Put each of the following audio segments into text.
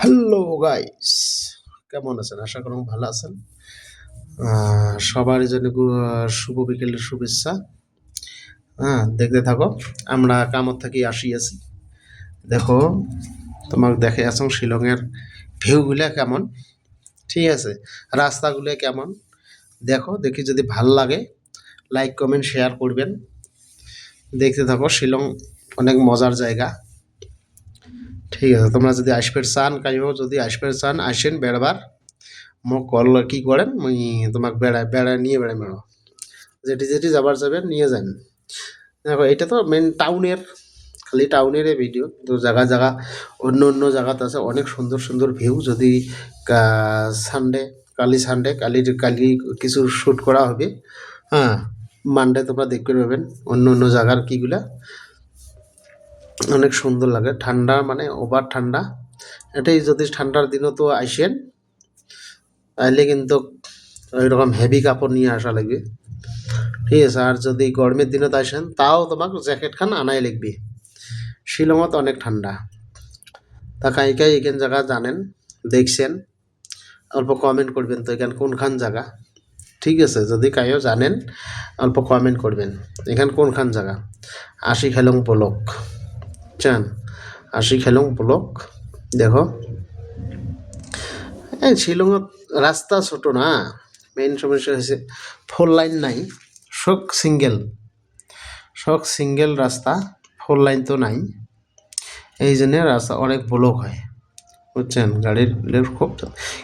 Hello guys কেমন আছেন? আশা করুন ভালো আছেন। সবার জন্য শুভ বিকেলের শুভেচ্ছা। হ্যাঁ দেখতে থাকো, আমরা কামত থাকি আসিয়াছি দেখো, তোমাক দেখে আছো শিলংয়ের ভিউগুলা কেমন। ঠিক আছে, রাস্তাগুলো কেমন। দেখো, দেখি যদি ভালো লাগে লাইক কমেন্ট শেয়ার করবেন। দেখতে থাকো, শিলং অনেক মজার জায়গা। ঠিক আছে, তোমরা যদি আসবে চান কাইও যদি আসবে চান আসেন বেড়াবার। মোক কল কি করেন? মুই তোমাক বেড়ায় বেড়ায় নিয়ে বেড়াই মেড়ো যেটি যেটি যাবার যাবেন, নিয়ে যান। দেখো, এটা তো মেন টাউনের খালি টাউনের ভিডিও তো জায়গা জায়গা, অন্য অন্য জায়গাতে আছে, অনেক সুন্দর সুন্দর ভিউ যদি সানডে কালি সানডে কালি কালি কিছু শ্যুট করা হবে। হ্যাঁ মানডে তোমরা দেখতে পাবেন, অন্য অন্য জায়গার কিগুলা। অনেক সুন্দর লাগে। ঠান্ডা মানে ওভার ঠান্ডা। এটাই যদি ঠান্ডার দিনও তো আসেন তাহলে কিন্তু ওইরকম হেভি কাপড় নিয়ে আসা লাগবে। ঠিক আছে, আর যদি গরমের দিনত আসেন, তাও তোমাক জ্যাকেট খান আনাই লাগবে। শিলংত অনেক ঠান্ডা। তা কাই কাই এখান জায়গা জানেন, দেখছেন, অল্প কমেন্ট করবেন তো এখান কোনখান জায়গা। ঠিক আছে, যদি কাইও জানেন, অল্প কমেন্ট করবেন, এখান কোনখান জায়গা। আশি খেলং ব্লক চান। আশি খেলং ব্লক, দেখো। এই শিলংত রাস্তা ছোট না মেইন সমস্যা হয়েছে ফোর লাইন নাই সব সিঙ্গেল সব সিঙ্গেল রাস্তা ফোর লাইন তো নাই। এই জন্য রাস্তা অনেক ব্লক হয়, বুঝছেন? গাড়ির খুব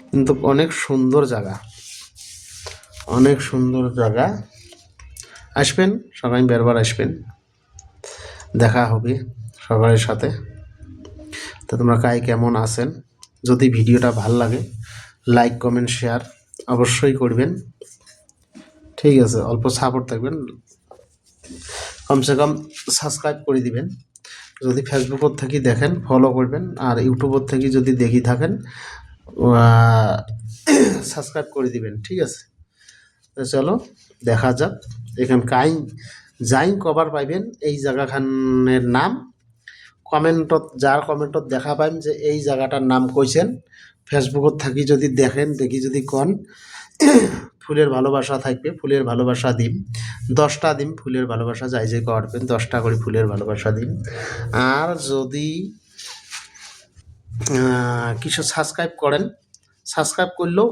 কিন্তু অনেক সুন্দর জায়গা অনেক সুন্দর জায়গা আসবেন, সবাই বেরবার আসবেন। দেখা হবে। সবার সাথে। তো তোমরা কাই কেমন আছেন? যদি ভিডিওটা ভালো লাগে লাইক কমেন্ট শেয়ার অবশ্যই করবেন। ঠিক আছে, অল্প সাপোর্ট থাকবেন। কমসে কম সাবস্ক্রাইব করে দিবেন। যদি ফেসবুকত থাকি দেখেন ফলো করবেন। আর ইউটিউবত থাকি যদি দেখি থাকেন সাবস্ক্রাইব করে দিবেন। ঠিক আছে? তো চলো, দেখা যাক। এখান কাই যাই কবার পাইবেন, এই জায়গাখানের নাম। কমেন্টত যার কমেন্টত দেখা পাইম যে এই জায়গাটার নাম কইছেন ফেসবুকত থাকি যদি দেখেন, দেখি যদি কন, ফুলের ভালোবাসা থাকবে, ফুলের ভালোবাসা দিম। দশটা দিম, ফুলের ভালোবাসা যাই যে করবেন দশটা করে ফুলের ভালোবাসা দিম। আর যদি কিছু সাবস্ক্রাইব করেন সাবস্ক্রাইব করলেও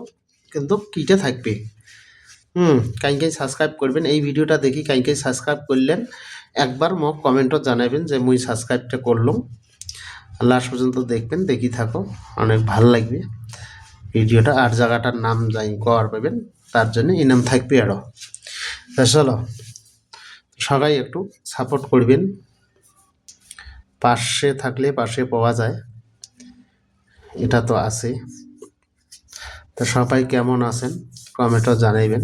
কিন্তু কিটে থাকবে। হুম কাইকে সাবস্ক্রাইব করবেন। এই ভিডিওটা দেখি কাইকে সাবস্ক্রাইব করলেন। একবার মোক কমেন্টত জানাবেন যে মুই সাবস্ক্রাইবটা করলাম। লাস্ট পর্যন্ত দেখবেন, দেখি থাকো। অনেক ভালো লাগবে। ভিডিওটা আর জায়গাটার নাম যাই কর পাবেন তার জন্য ইনাম থাকবে আরও চলো, সবাই একটু সাপোর্ট করবেন। পাশে থাকলে পাশে পাওয়া যায়। এটা তো আছে। তো সবাই কেমন আছেন? কমেন্টও জানাইবেন।